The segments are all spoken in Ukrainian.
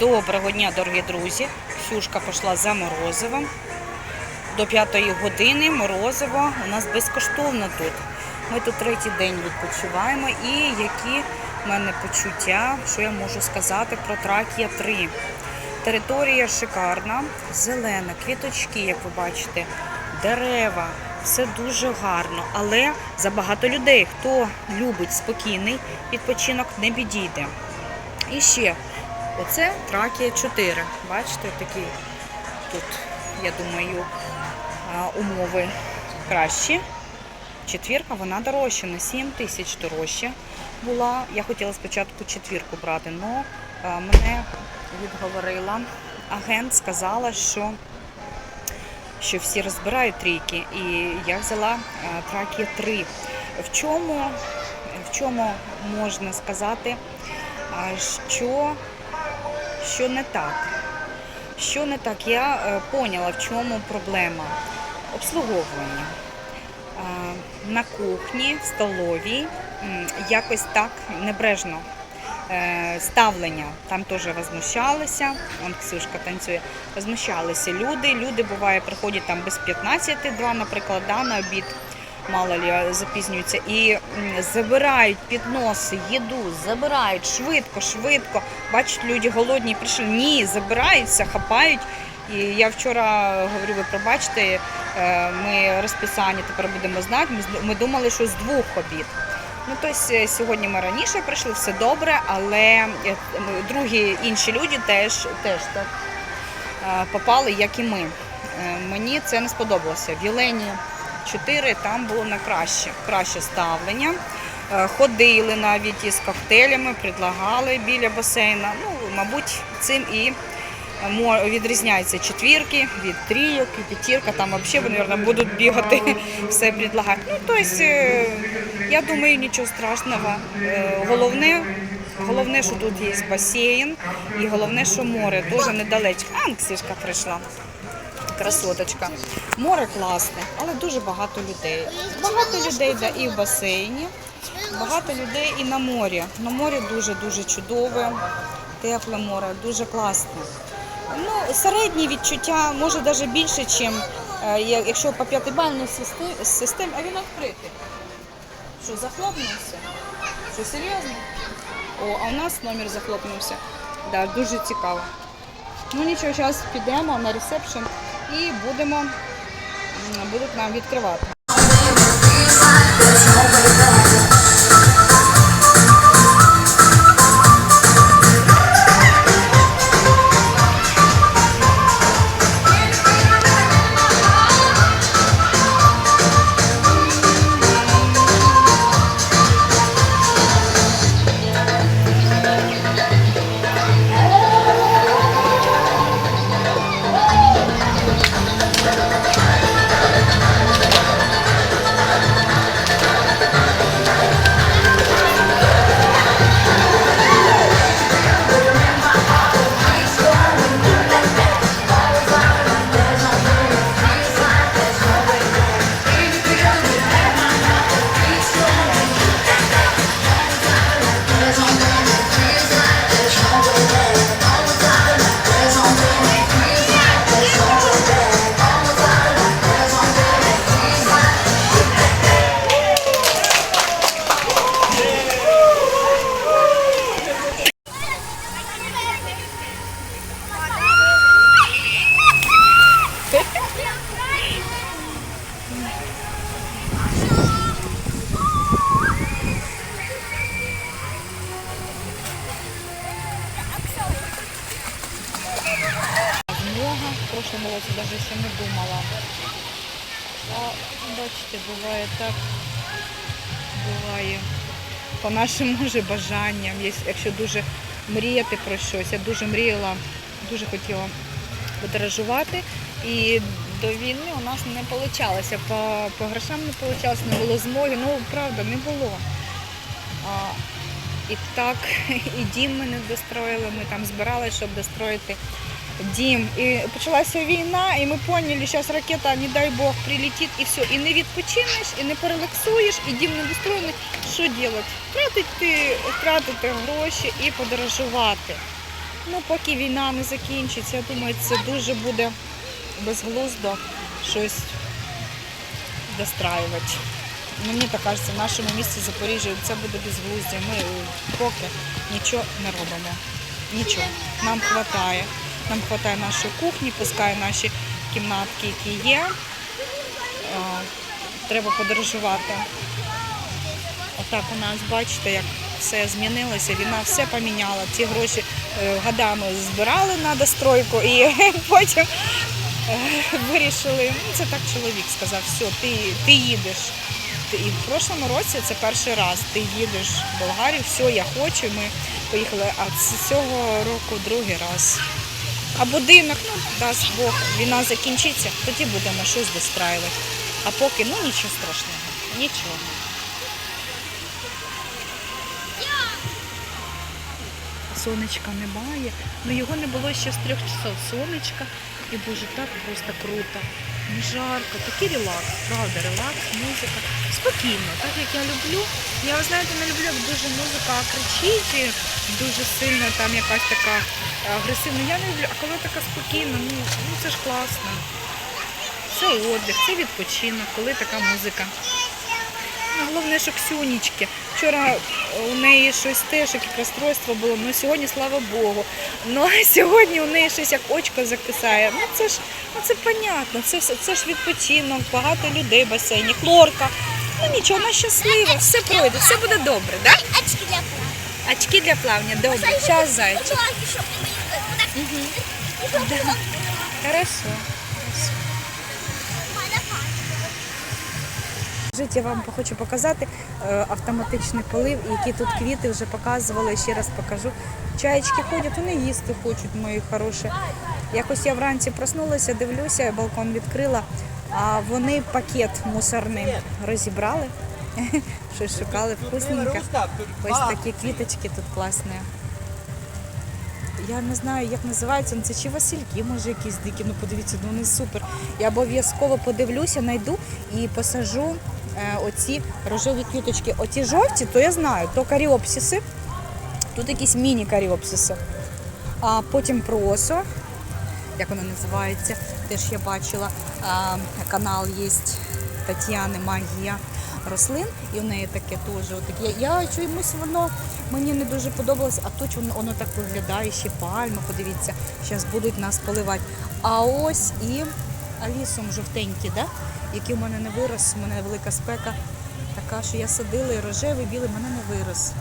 Доброго дня, дорогі друзі. Ксюшка пішла за морозивом. До п'ятої години морозиво у нас безкоштовно тут. Ми тут третій день відпочиваємо. І які в мене почуття, що я можу сказати про Тракія 3. Територія шикарна, зелена, квіточки, як ви бачите, дерева. Все дуже гарно, але забагато людей. Хто любить спокійний відпочинок, не підійде. І ще, оце Тракія 4. Бачите, такі тут, я думаю, умови кращі. Четвірка, вона дорожча, на 7 тисяч дорожча була. Я хотіла спочатку четвірку брати, але мене відговорила агент, сказала, що, що всі розбирають трійки. І я взяла Тракія 3. В чому, в чому можна сказати, що, що не так? Що не так? Я е, поняла, в чому проблема. Обслуговування. На кухні, в столовій якось так небрежно е, ставлення. Там теж возмущалися. Он Ксюшка танцює. Возмущалися люди. Люди буває приходять там без 15, два, наприклад, да, на обід. Мало лі запізнюються і забирають підноси, їду, забирають швидко, швидко. Бачать, люди голодні прийшли. Ні, забираються, хапають. І я вчора говорю, ви пробачте, е, ми розписання тепер будемо знати. Ми думали, що з двох обід. Ну, тобто сьогодні ми раніше прийшли, все добре, але е, другі інші люди теж, теж так попали, як і ми. Мені це не сподобалося. В Єлені 4 там було на краще, краще ставлення. Е, Ходили навіть із коктейлями, предлагали біля басейна. Ну, мабуть, цим і мо- відрізняються четвірки від трійок і п'ятірка. Там взагалі мабуть, будуть бігати, все предлагати. Ну, тобто, е, я думаю, нічого страшного. Е, Головне, головне, що тут є басейн, і головне, що море дуже недалечко. А, Ксюшка прийшла. Красоточка. Море класне, але дуже багато людей. Багато людей да, і в басейні, багато людей і на морі. На морі дуже-дуже чудове, тепле море, дуже класне. Ну, середні відчуття, може навіть більше, ніж якщо по п'ятибальній системі, а він відкритий. Що, захлопнувся? Що, серйозно? О, а у нас номер захлопнувся. Да, дуже цікаво. Ну нічого, зараз підемо на ресепшн і будемо, будуть нам відкривати. Навіть ще не думала. А бачите, буває так, буває по нашим може бажанням, якщо дуже мріяти про щось. Я дуже мріяла, дуже хотіла подорожувати. І до війни у нас не вийшло. По, по грошам не вийшло, не було змоги. Ну, правда, не було. А, і так, і дім ми не достроїли, ми там збиралися, щоб достроїти дім. І почалася війна, і ми поняли, зараз ракета, не дай Бог, прилетить і все. І не відпочинеш, і не перелаксуєш, і дім не достроєний. Що робити? Тратити, тратити гроші і подорожувати. Ну, поки війна не закінчиться, я думаю, це дуже буде безглуздо щось достраювати. Мені так кажеться, в нашому місті Запоріжжя це буде безглуздя. Ми поки нічого не робимо. Нічого. Нам вистачає. Нам вистачає нашої кухні, пускай наші кімнатки, які є. Е, Треба подорожувати. Отак у нас, бачите, як все змінилося, війна все поміняла. Ті гроші е, годами збирали на достройку і потім е, вирішили, ну це так чоловік сказав, все, ти, ти їдеш. І в прошлому році це перший раз. Ти їдеш в Болгарію, все, я хочу, ми поїхали. А з цього року другий раз. А будинок, ну дасть Бог, війна закінчиться, тоді будемо щось достраювати. А поки ну нічого страшного, нічого. Сонечка немає. але його не було ще з трьох часов. Сонечка. І боже, так просто круто. Не жарко, такий релакс, правда, релакс, музика. Спокійно, так як я люблю. Я ви знаєте, не люблю, як дуже музика кричить, і дуже сильно там якась така агресивна. Я не люблю, а коли така спокійна, ну, ну це ж класно. Це отдих, це відпочинок, коли така музика. Головне, що Ксюнічки. Вчора у неї щось теж яке розстройство було, ну сьогодні, слава Богу. Ну а сьогодні у неї щось як очко закисає. Ну це ж ну, це понятно, це, це ж відпочинок, багато людей в басейні, хлорка. Ну нічого, вона щаслива, все пройде, все буде добре, да? Очки для плавания. Очки для плавання, добре. Час зайчик. Угу. Да. Хорошо. Жить я вам хочу показати е, автоматичний полив, які тут квіти вже показували, ще раз покажу. Чаєчки ходять, вони їсти хочуть, мої хороші. Якось я вранці проснулася, дивлюся, балкон відкрила, а вони пакет мусорний розібрали. Щось шукали вкусненько. Ось такі квіточки тут класні. Я не знаю, як називаються, ну, це чи Васильки, може якісь дикі, ну подивіться, ну вони супер. Я обов'язково подивлюся, знайду і посажу оці рожеві квіточки. Оті жовті, то я знаю, то каріопсиси, тут якісь міні-каріопсиси. А потім просо, як воно називається, теж я бачила, канал є Тетяни Магія рослин, і в неї таке теж. Отаке. Я чомусь воно мені не дуже подобалось, а тут воно, воно так виглядає, ще пальма, подивіться, зараз будуть нас поливати. А ось і алісом жовтенький, да? Який у мене не вирос, у мене велика спека, така, що я садила, і рожевий, білий в мене не вирос.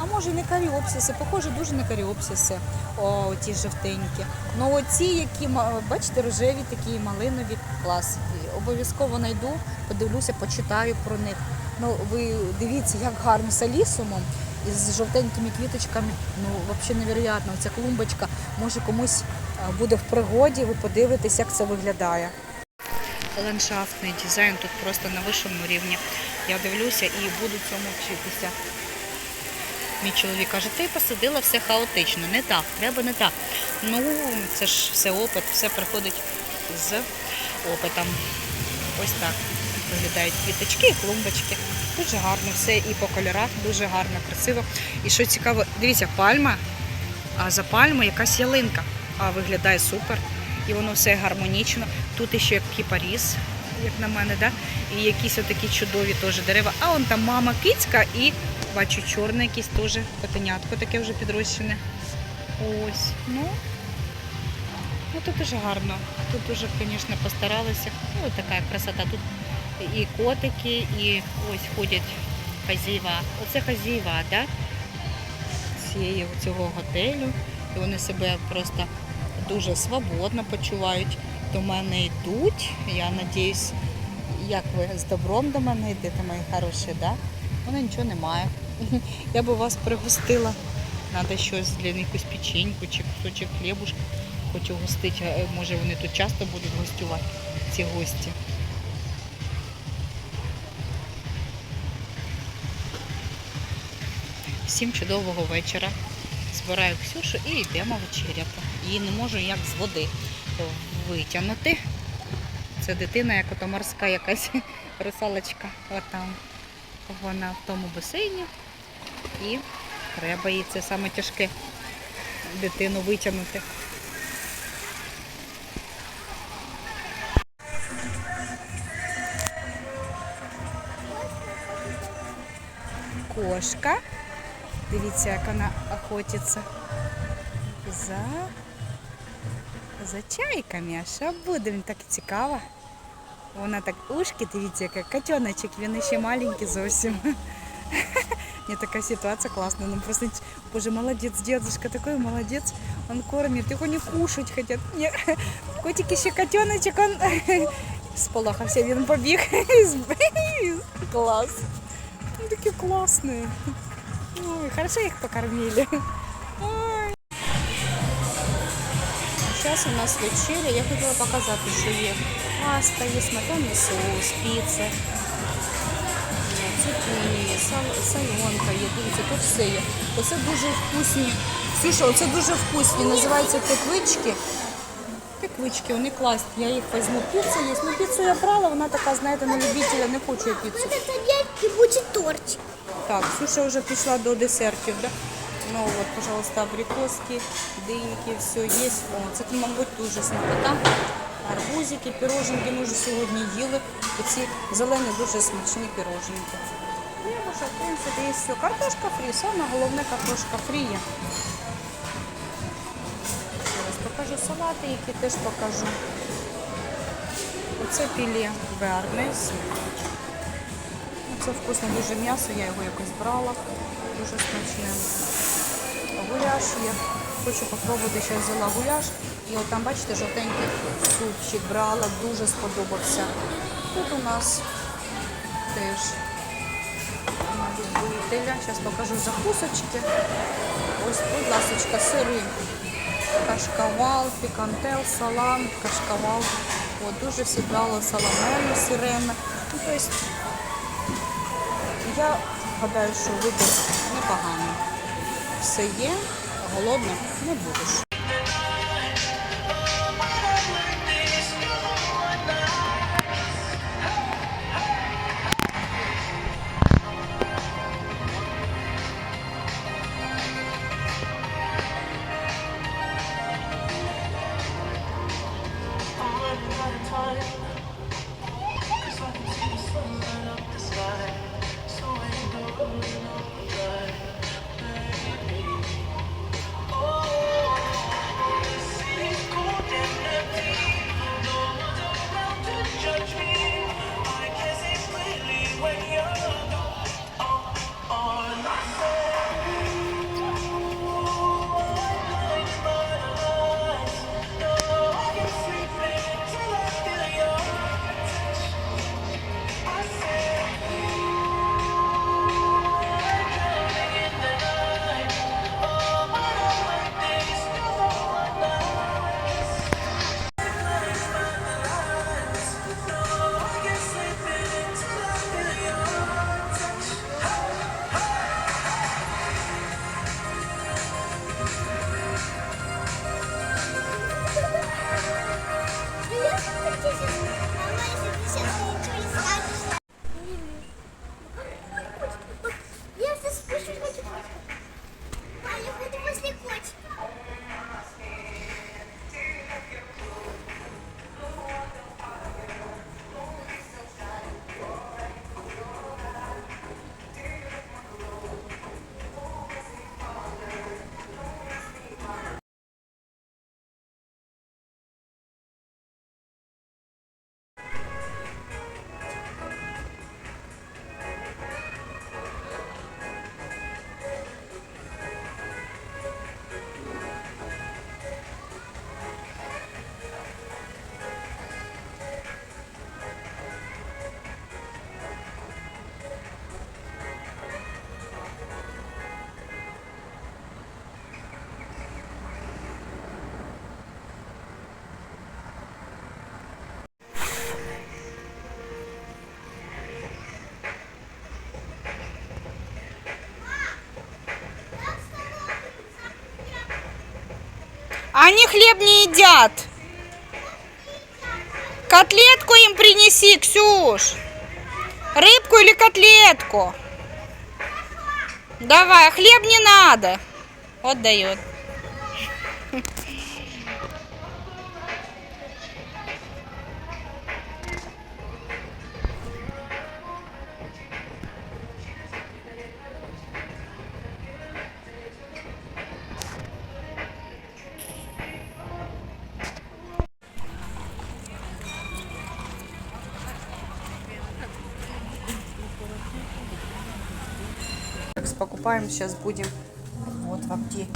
А може не каріопсиси, похоже дуже на каріопсиси, о, ті жовтенькі. Ну оці, які, бачите, рожеві такі малинові, клас. Обов'язково знайду, подивлюся, почитаю про них. Ну, ви дивіться, як гарно з алісумом і з жовтенькими квіточками. Ну, взагалі невероятно. Ця клумбочка може комусь буде в пригоді, ви подивитесь, як це виглядає. Ландшафтний дизайн тут просто на вищому рівні. Я дивлюся і буду цьому вчитися. Мій чоловік каже, ти посадила все хаотично. Не так, треба не так. Ну, це ж все опит, все приходить з опитом. Ось так виглядають квіточки і клумбочки. Дуже гарно все і по кольорах, дуже гарно, красиво. І що цікаво, дивіться, пальма, а за пальмою якась ялинка. А виглядає супер. І воно все гармонічно. Тут іще кіпаріс, як на мене, да? і якісь отакі чудові теж дерева. А он там мама кицька і бачу чорне якесь теж котенятко таке вже підрощене. Ось. Ну, ну тут дуже гарно. Тут дуже, звісно, постаралися. Ну, така красота. Тут і котики, і ось ходять хазяєва. Оце хазяєва, да? цієї цього готелю. І вони себе просто дуже свободно почувають. До мене йдуть. Я надіюсь, як ви з добром до мене йдете, мої хороші, да? Вона нічого немає. Я би вас пригостила. Треба щось для якусь печеньку чи кусочок хлібушка. Хочу гостити. Е, Може вони тут часто будуть гостювати, ці гості. Всім чудового вечора. Збираю Ксюшу і йдемо вечеряти. Її не можу як з води витягнути. Це дитина, як ото морська якась русалочка. Отам. Вона в тому басейні. І треба їй це саме тяжке дитину витягнути. Кошка. Дивіться, як вона охотиться за, за чайками. А що буде? Він так цікаво. Вона так ушки, дивіться, як котеночок, він ще маленький зовсім. Мне такая ситуация классная. Ну просто, боже, молодец, дедушка такой молодец. Он кормит, его не кушать хотят. Не. Котик еще котеночек, он сполохався, він побіг. Класс. Они такие классные. Ой, хорошо их покормили. Сейчас у нас вечеря. Я хотіла показати, що є паста, є сметанний соус, піца. Цукіні, сал- сальонка є, дивіться, тут все є. Оце дуже вкусні. Ксюша, оце дуже вкусні. Називаються тиквички. Тиквички, вони класні. Я їх візьму. Піца є. Ну піцу я брала, вона така, знаєте, на любителя, не хочу я піцу. Это детки будет тортик. Так, Ксюша вже пішла до десертів, да? Ну от, пожалуйста, абрикоски, диньки, все є. О, це, мабуть, дуже смакота. Арбузики, пироженки ми вже сьогодні їли. Оці зелені дуже смачні пироженки. Ну, вже, в принципі, є все. Картошка фрі, саме головне картошка фрі є. Зараз покажу салати, які теж покажу. Оце піле Бернес. Це вкусне дуже м'ясо, я його якось брала. Дуже смачне. Гуляш є. Хочу попробувати, ще взяла гуляш. І от там, бачите, жовтенький супчик брала, дуже сподобався. Тут у нас теж любителя. Зараз покажу закусочки. Ось, будь ласка, сири. Кашкавал, пікантел, салам, кашкавал. От, дуже всі брали саламену, сирену. Ну, тобто я гадаю, що вибір непоганий. Все є, голодним не будеш. Они хлеб не едят. Котлетку им принеси, Ксюш. Рыбку или котлетку? Давай, а хлеб не надо. Отдает. Покупаем, сейчас будем вот в аптеке.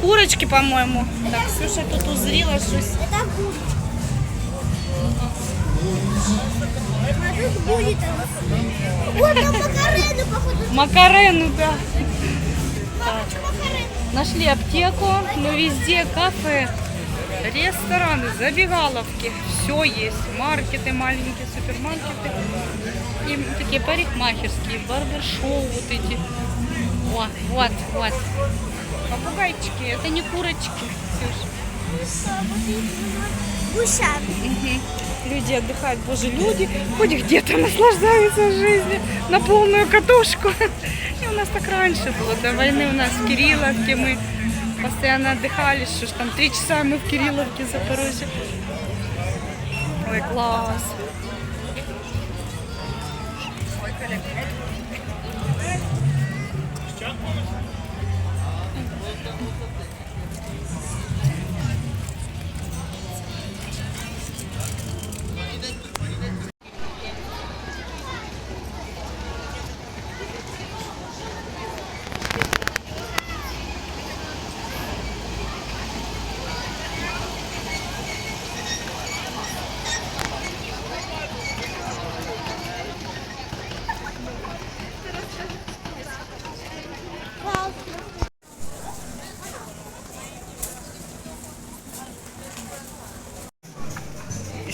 Курочки, по-моему. Так, Ксюша тут узрела щось. Это будет. А тут будет оно. Вот там макарены, походу. Макарену, да. Нашли аптеку, но везде кафе, рестораны, забегаловки. Все есть. Маркеты маленькие, супермаркеты. И такие парикмахерские, барбершоу вот эти. Вот, вот, вот. Попугайчики, это не курочки, Ксюш. Гусями. Мгм. Люди отдыхают, боже, люди хоть где-то наслаждаются жизнью на полную катушку. И у нас так раньше было, до войны у нас в Кирилловке мы постоянно отдыхали, что ж там три часа мы в Кирилловке, Запорожье. Ой, класс.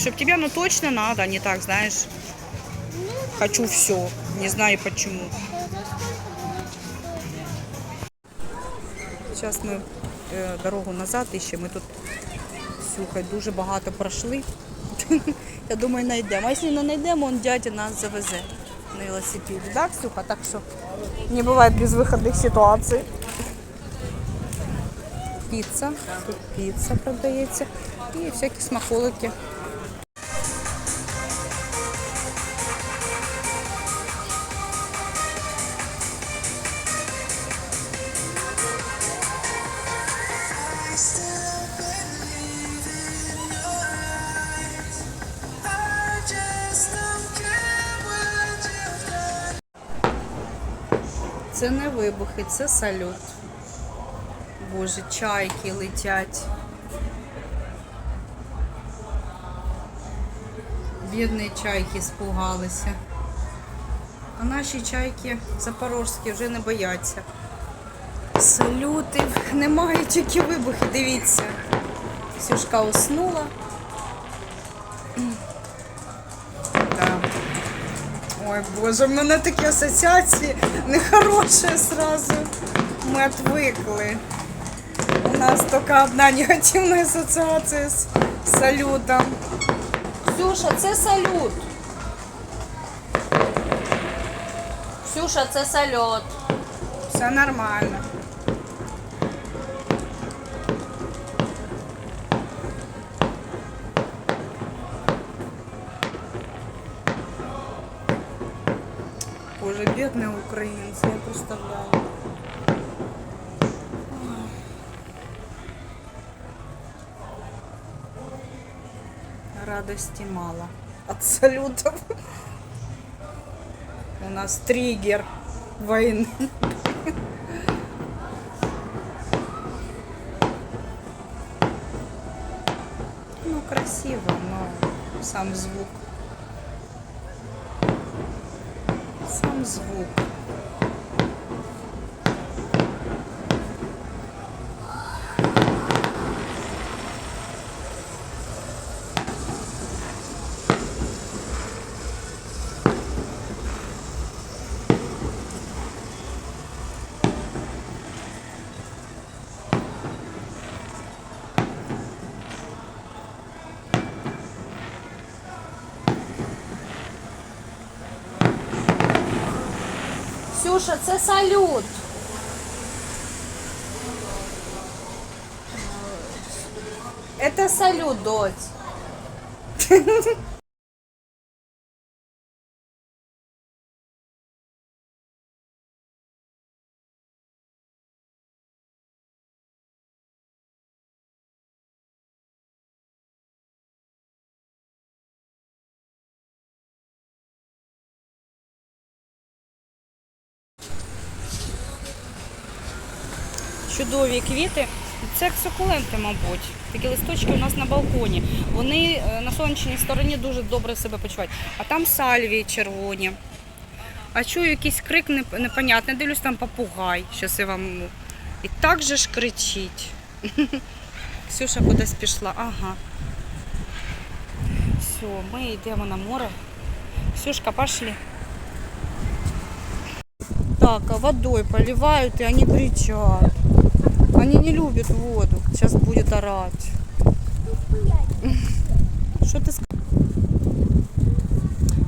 Чтоб тебе ну точно надо, а не так, знаешь, хочу все, не знаю почему. Зараз ми е, дорогу назад іщемо. Ми тут слухай, дуже багато пройшли. Я думаю, знайдемо. А якщо не знайдемо, он дядя нас завезе на велосипеді. Так, Ксюха? Так що не буває безвиходних ситуацій. Піца. Тут піца продається. І всякі смаколики. Вибухи, це салют. Боже, чайки летять. Бідні чайки спугалися. А наші чайки запорожські вже не бояться. Салютів немає, тільки вибухи, дивіться. Сюшка уснула. Ой, боже, в мене такі асоціації нехороші сразу. Ми отвикли. У нас тільки одна негативна асоціація з салютом. Ксюша, це салют. Ксюша, це салют. Все нормально. Боже, бедные украинцы, я представляю. Радости мало от салютов. У нас триггер войны. Ну, красиво, но сам звук. Звук. Ксюша, це салют. Е, Это салют, дочь. Чудові квіти. Це сукуленти, мабуть. Такі листочки у нас на балконі. Вони е, на сонячній стороні дуже добре себе почувають. А там сальвії червоні. А чую якийсь крик непонятний. Дивлюсь, там попугай. Щас я вам. І так же ж кричить. Ксюша кудись пішла. Ага. Все, ми йдемо на море. Ксюшка, пошли. Так, а водой поливают, и они кричат. Они не любят воду. Сейчас будет орать. Що ти сказав?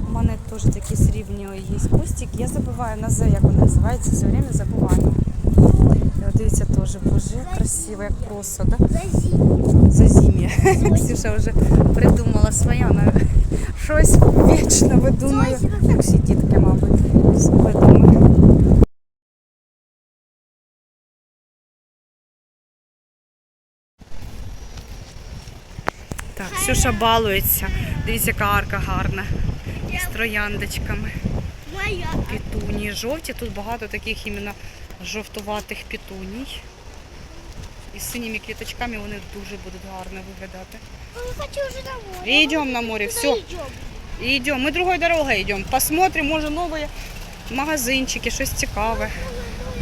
У мене теж такі срібні є кустик. Я забуваю на З, як він називається, все время забуваю. І дивіться теж, боже, як красиво, як просто, да? Зазім'я. Ксюша вже придумала своє, вона щось вічно видумує. Як всі дітки, мабуть, видумує. Так, Ксюша балується. Дивіться, яка арка гарна. З трояндочками. Моя. Пітунії жовті. Тут багато таких іменно жовтуватих пітуній. І з синіми квіточками вони дуже будуть гарно виглядати. І йдемо на море, все. І йдемо. Ми другою дорогою йдемо. Посмотримо, може нові магазинчики, щось цікаве.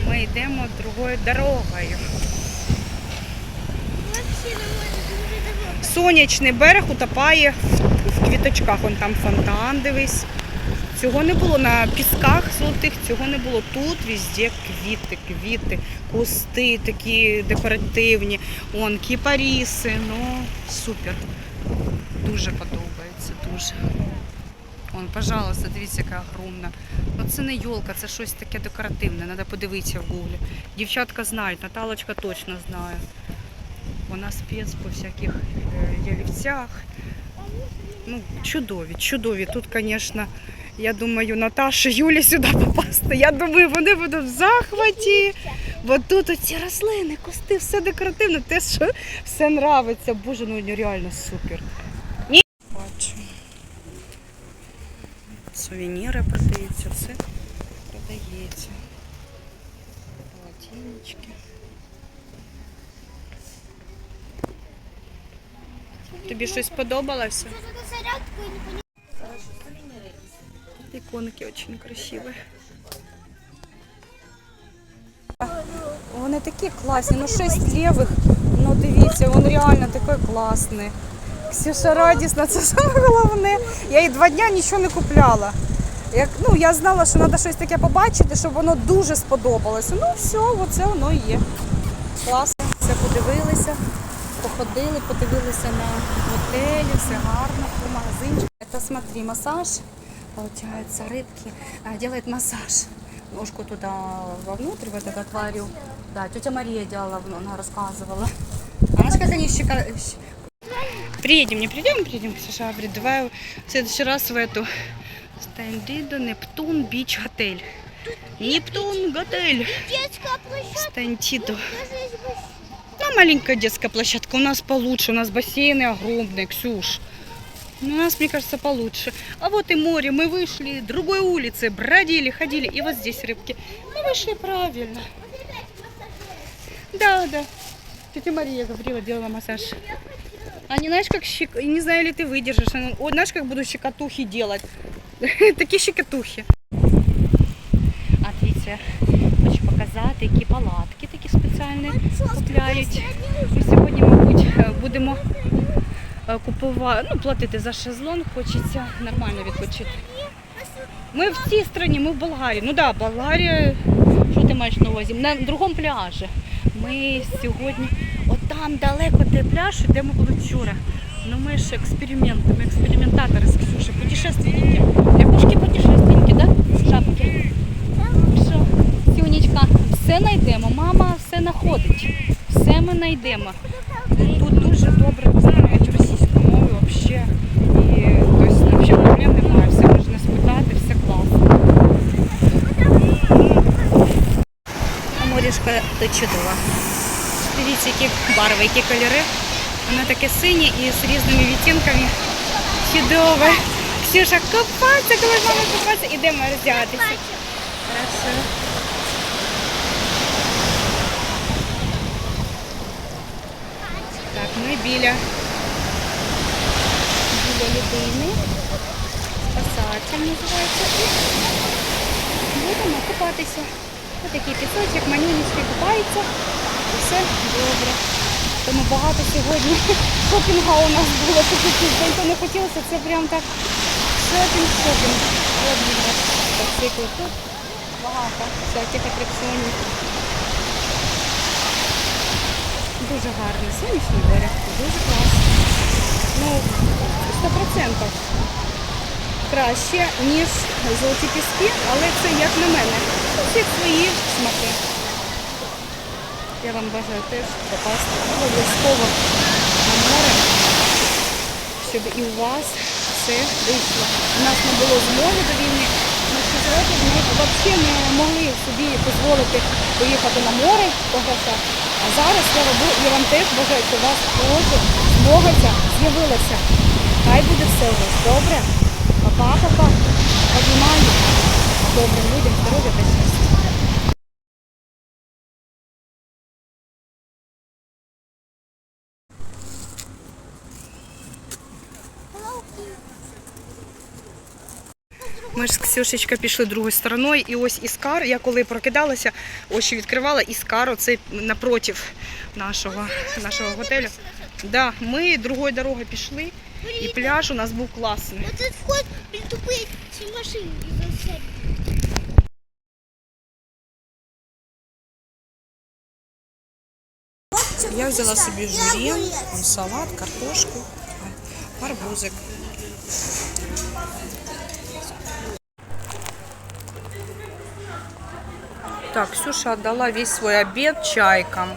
Ми йдемо другою дорогою. Вообще на море уже давно. Сонячний берег утопає в, квіточках. Вон там фонтан, дивись. Цього не було на пісках золотих, цього не було. Тут везде квіти, квіти, кусти такі декоративні, он кіпаріси. Ну, супер. Дуже подобається, дуже. Вон, пожалуйста, дивіться, яка огромна. Ну це не йолка, це щось таке декоративне. Треба подивитися в гуглі. Дівчатка знають, Наталочка точно знає. Вона спец по всяких е, ялівцях. Ну, чудові, чудові. Тут, звісно, я думаю, Наташа, Юлі сюди попасти. Я думаю, вони будуть в захваті. Бо тут оці рослини, кусти, все декоративне, те, що все нравиться. Боже, ну нереально супер. Ні. Бачу. Сувеніри продаються, все продається. Тобі щось сподобалося? Иконки очень красиві. Вони такі класні, ну шість лівих, ну дивіться, він реально такий класний. Ксюша радісна, це саме головне. Я їй два дня нічого не купляла. Як, ну, я знала, що треба щось таке побачити, щоб воно дуже сподобалося. Ну все, оце воно і є. Класно. Все подивилися, походили, подивилися на готелі, все гарно, по магазинчику. Это смотри, массаж. Получается, рыбки а, делает массаж. Ножку туда вовнутрь, в этот аквариум. Да, тетя Мария делала, она рассказывала. А знаешь, как они щека... Приедем, не придем, приедем, Саша, говорит, давай в следующий раз в эту Стендидо Нептун Бич Отель. Нептун Готель. Детская маленькая детская площадка. У нас получше, у нас бассейны огромные, Ксюш. У нас, мне кажется, получше. А вот и море. Мы вышли другой улицы, бродили, ходили. И вот здесь рыбки. Мы вышли правильно. Да, да. Тетя Мария говорила, делала массаж. А не знаешь, как щек... Не знаю, ли ты выдержишь. Ой, знаешь, как буду щекотухи делать? Такие щекотухи. Дивіться, хочу показати, які палатки такі купляють. Ми сьогодні, мабуть, будемо е, купувати, ну, платити за шезлонг, хочеться нормально відпочити. Ми в цій країні, ми в Болгарії. Ну так, да, Болгарія, що ти маєш на увазі? На другому пляжі. Ми сьогодні, от там далеко де пляж, де ми були вчора. Ну ми ж експерименти, ми експериментатори з Ксюшею, путешественники. Лягушки путешественники, да? Шапки. Що, Сюнечка, все знайдемо. Мама все знаходить. Все ми знайдемо. Тут дуже добре розмовляють російську мову взагалі. І тобто, взагалі проблем немає. Все можна спитати, все класно. Морішка то. Дивіться, які барви, які кольори. Воно таке синє і з різними відтінками. Чудове. Ксюша, копатися, коли мама купатися, ідемо роздягатися. Хорошо. Ми біля, біля людини. Спасатель називається. І будемо купатися. Ось такий пісочок, манюнічки купаються. І все добре. Тому багато сьогодні шопінга у нас було тиждень, то не хотілося. Це прям так шопінг, шопінг. От він у нас мотоцикли тут. Багато всяких атракціонів. Дуже гарний сонячний берег, дуже класно. Ну, 100% краще, ніж золоті піски, але це як на мене. У всіх свої смаки. Я вам бажаю теж попасти обов'язково на море, щоб і у вас все вийшло. У нас не було змоги до війни. На 6 років ми взагалі не могли собі дозволити поїхати на море по грошах. А зараз, я теж бажаю, що у вас теж змога з'явилася. Хай буде все у вас добре. Папа, папа. Обіймаю. Добрим людям здоров'я та щастя. Ми ж з Ксюшечка пішли другою стороною, і ось Іскар, я коли прокидалася, очі відкривала, Іскар, оцей напротив нашого, нашого готелю. Да, ми другою дорогою пішли, і пляж у нас був класний. Вот этот вход, блин, тупые эти машины из-за всяких. Я взяла собі журі, он салат, картошку, арбузик. Так, Ксюша отдала весь свой обед чайкам.